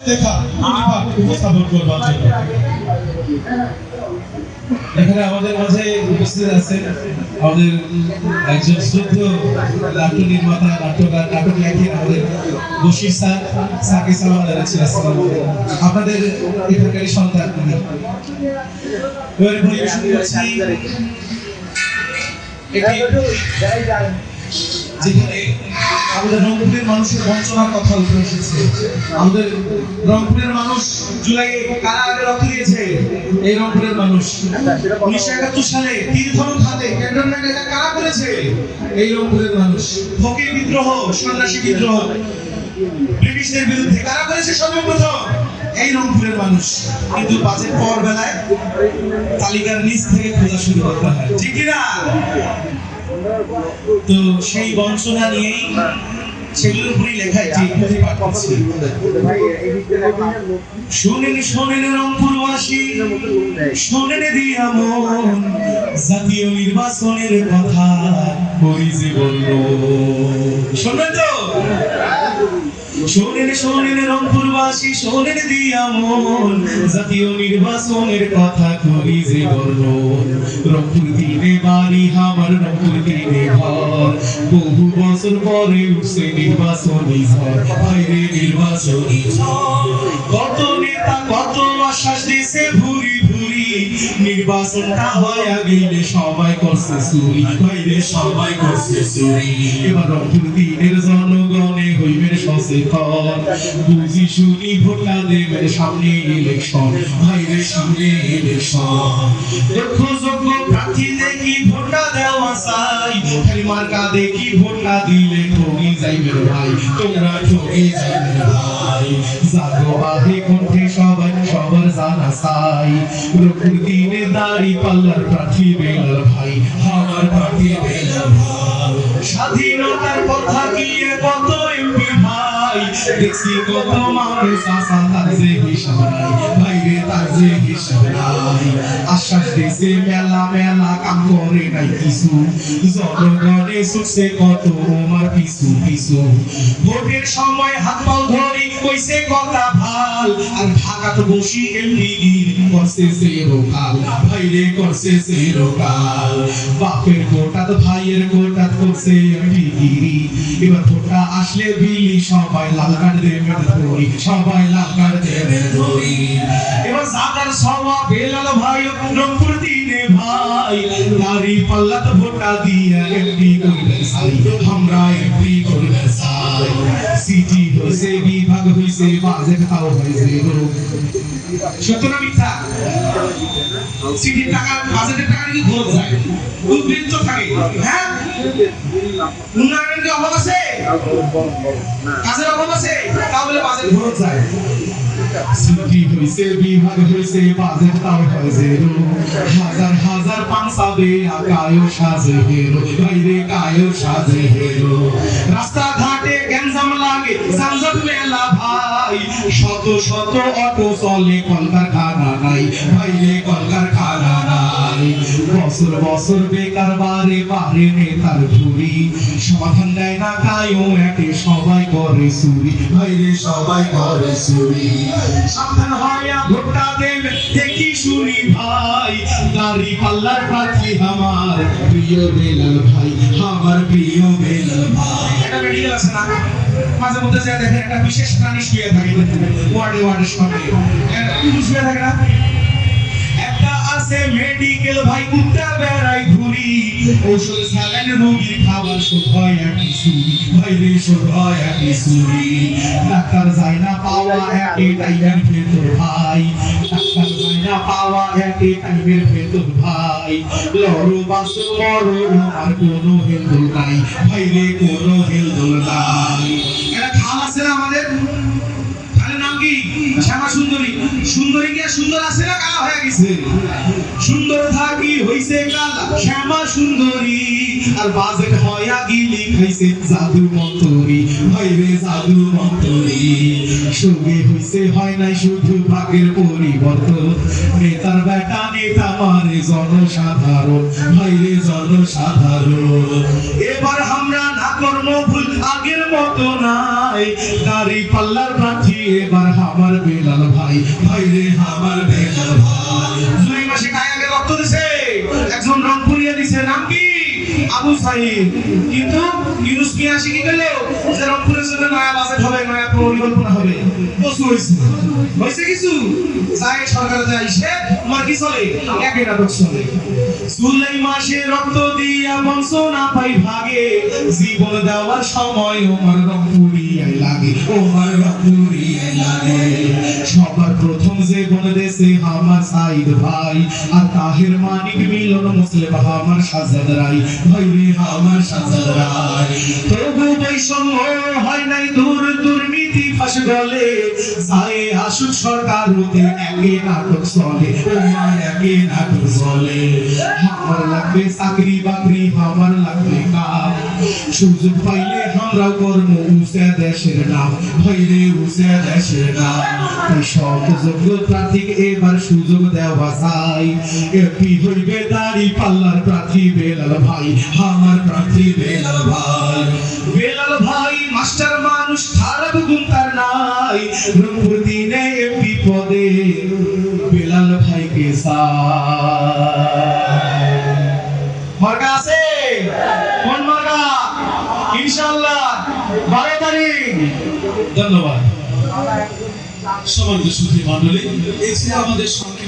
লেখা উপস্থাপন করবার জন্য। এখানে আমাদের মাঝে উপস্থিত আছেন আমাদের একজন শুদ্ধ নাট্য নির্মাতা, নাট্যকার, নাটক লেখেন আমাদের বশির স্যার স্যারকে সালাম জানাচ্ছি আসসালামু আপনাদের এখানকারই সন্তান উনি এবারে পরিবেশন করছি যেখানে আমাদের রংপুরের মানুষের বঞ্চনার কথা উঠে এসেছে। আমাদের রংপুরের মানুষ জুলাই কারাগারে রক্ত দিয়েছে। এই রংপুরের মানুষ উনিশশো একাত্তর সালে তীর ধনুক হাতে ক্যান্টনমেন্ট এটা কারা করেছে? এই রংপুরের মানুষ। ফকির বিদ্রোহ, সন্ন্যাসী বিদ্রোহ। ব্রিটিশদের বিরুদ্ধে কারা করেছে সর্বপ্রথম এই রংপুরের মানুষ। কিন্তু বাজেট পাওয়ার বেলায় তালিকার নিচ থেকে খোঁজা শুরু করতে হয়। ঠিক কি না তো সেই বঞ্চনা নিয়েই সেগুলোর উপরেই লেখা পাঠ করছি। শোনেন রংপুরবাসী, শোনেন দিয়া মন, জাতীয় নির্বাচনের কথা করি জীবন তো? শোনেন শোনেন রংপুরবাসী, শোনেন দিয়া মন। জাতীয় নির্বাচনের কথা করি যে বলল রংপুর দিনে বাড়ি, আমার রংপুর দিনে ঘর। বহু বছর পরে উঠছে নির্বাচনী ঝড়। বাইরে নির্বাচনী কত নেতা, কত আশ্বাস দিয়েছে ভুরি ভুরি। নির্বাচনটা হয়ে গেলে সবাই করছে চুরি। বাইরে সবাই করছে চুরি। এবার রংপুর দিনের জনগণে হইবে বুঝি শুনি ভোটটা দেবেন সামনে ইলেকশন বাইরে সামনে ইলেকশন দক্ষ যোগ্য প্রার্থী দেখি ভোটটা দেওয়া চাই খালি মার্কা দেখি ভোটটা দিলে ঠকি যাইবে ভাই তোমরা ঠকে যাইবে ভাই জাগো আহে কণ্ঠে সবাই সবার জানা চাই রকুর দিনে দাড়ি পাল্লার প্রার্থী বেলার ভাই আমার প্রার্থী বেলার ভাই স্বাধীনতার কথা কি এ কত এমপি ভাই দেখছি কত মানুষ আসা যে হিসাব নাই ভাইরে তার যে হিসাব নাই আশ্বাস দিছে মেলা মেলা কাম করে নাই কিছু জনগণে সুখছে কত আমার পিছু পিছু ভোটের সময় হাত পাও ধরি কইছে কথা ভালো আর ঢাকাতে বসি এমনি করছে সেরোকাল ভাইরে করছে সেরোকাল বাপের কোটাত ভাইয়ের কোটাত করছে এমনি গিরি এবার ভোটটা আসলে বিলি সবাই লাল কার্ড দেবে ধরি সবাই লাল কার্ড দেবে ধরি এবার জাগার সবা বেলাল ভাই রংপুর দিনে ভাই নারী ভোটটা দিয়া এমপি বিভাগ হইছে বাজেট তাও হইছে সত্য না মিথ্যা? সিটির টাকা, বাজেটের টাকা নাকি খরচ যায়? উদ্বৃত্ত থাকে। হ্যাঁ? উন্নয়নের কি অভাব আছে? কাজের অভাব আছে? তাহলে বাজেট খরচ যায়। সিটি হইছে বিভাগ হইছে বাজেট তার হইছে হাজার হাজার পাঁচাবে আকায়ও সাজে হেরো বাইরে কায়ও সাজে হেরো রাস্তা ঘাটে গ্যাঞ্জাম লাগে যানজট মেলা ভাই শত শত অটো চলে কলকারখানা নাই, বাইরে কলকারখানা নাই। বছর বছর বেকার বারে বারে নেতার ঘুরি সমাধান দেয় না কায়ও একে সবাই করে চুরি। বাইরে সবাই করে চুরি। সাবধান হইয়া ভোটটা দেবে দেখি শুনি ভাই। দাড়ি পাল্লার প্রার্থী আমার। প্রিয় বেলাল ভাই, আমার প্রিয় বেলাল ভাই। এটা মেডিকেল আছে না? মাঝে মধ্যে যা দেখেন একটা বিশেষ প্রাণী শুয়ে থাকে ওয়ার্ডে ওয়ার্ডের সঙ্গে। শুয়ে থাকে না একটা আছে ডাক্তার ভেতর ভাই। ডাক্তার ভেতর ভাই। আর কোনো নাই। ভাই রে কোনো হেলদোল নাই। শ্যামা সুন্দরী। সুন্দরী কি সুন্দর আছে না কালা হয়ে গেছে? সুন্দর থাকি হইছে কালা। শ্যামা সুন্দরী আর বাজেট হয়া গিলি খাইছে জাদু মন্তরি। ভাইরে জাদু মন্তরি হইছে হয় নাই শুধু ভাগের পরিবর্তন। নেতার বেটা নেতা মারে জনসাধারণ। জনসাধারণ। এবার আমরা না নাই নারী পাল্লার প্রার্থী এবার আমার বেলাল ভাই। ভাইরে আমার বেলাল ভাই আবু সাইদ কিন্তু ইউনুস মিয়া আসি কি গেল যে রংপুরের জন্য নয়া বাজেট হবে নয়া পরিকল্পনা হবে। বস্তু হয়েছে হয়েছে কিছু? যায় সরকার যায় সে তোমার কি চলে? একে নাটক চলে। জুলাই মাসে রক্ত দিয়া বংশ না পাই ভাগে, জীবন দেওয়ার সময় ওমার রংপুরিয়ায় লাগে ওমার রংপুরিয়ায় লাগে। সবার প্রথম যে বন দেশে আমার সাইদ ভাই আর তাহের মানিক মিলন মুসলিম আমার সাজাদ রাই ভাই রে আমার সাজাদ রাই তবু বৈষম্য হয় নাই দূর দুর্নীতি ফাঁস গলে। যায় আসুক সরকার হতে একে নাটক চলে। ওমার একে নাটক চলে। আমার লাগবে চাকরি বাকরি আমার লাগবে কাজ। সুযোগ পাইলে আমরাও কর্ম, উসে দেশের নাম হইলে উসে দেশের নাম। তাই যোগ্য প্রার্থীকে এবার সুযোগ দেওয়া চাই। এপি হইবে দাড়ি পাল্লার প্রার্থী বেলাল ভাই? আমার প্রার্থী বেলাল ভাই। বেলাল ভাই, মাস্টার মানুষ, খারাপ গুণ তার নাই। রংপুর দিনে এপি পদে বেলাল ভাইকে সাই মার্কা আছে কোন মার্কা ইনশাআল্লাহ ধন্যবাদ। সমাজ সুখী মন্ডলী এই ছিল আমাদের সংক্ষিপ্ত